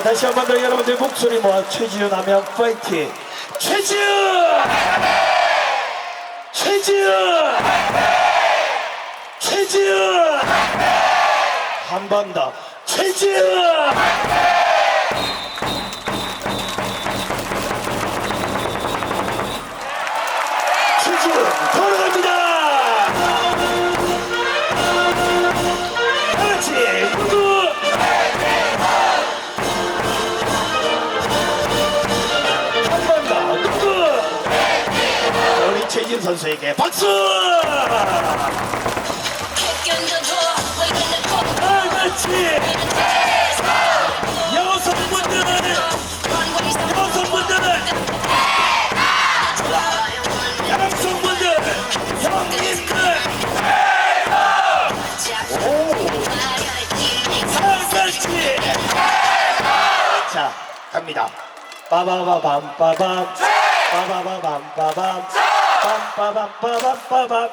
다시 한 번 더 여러분들 목소리 모아 최지훈 하면 파이팅. 최지훈 최지훈 최지훈 한 번 더. 최지훈 최진 선수에게 박수! 여성분들 여성분들 형님들 자 갑니다. 빠바바밤 빠밤. 빠바바밤 빠밤 빰빠밤 빠밤 빠밤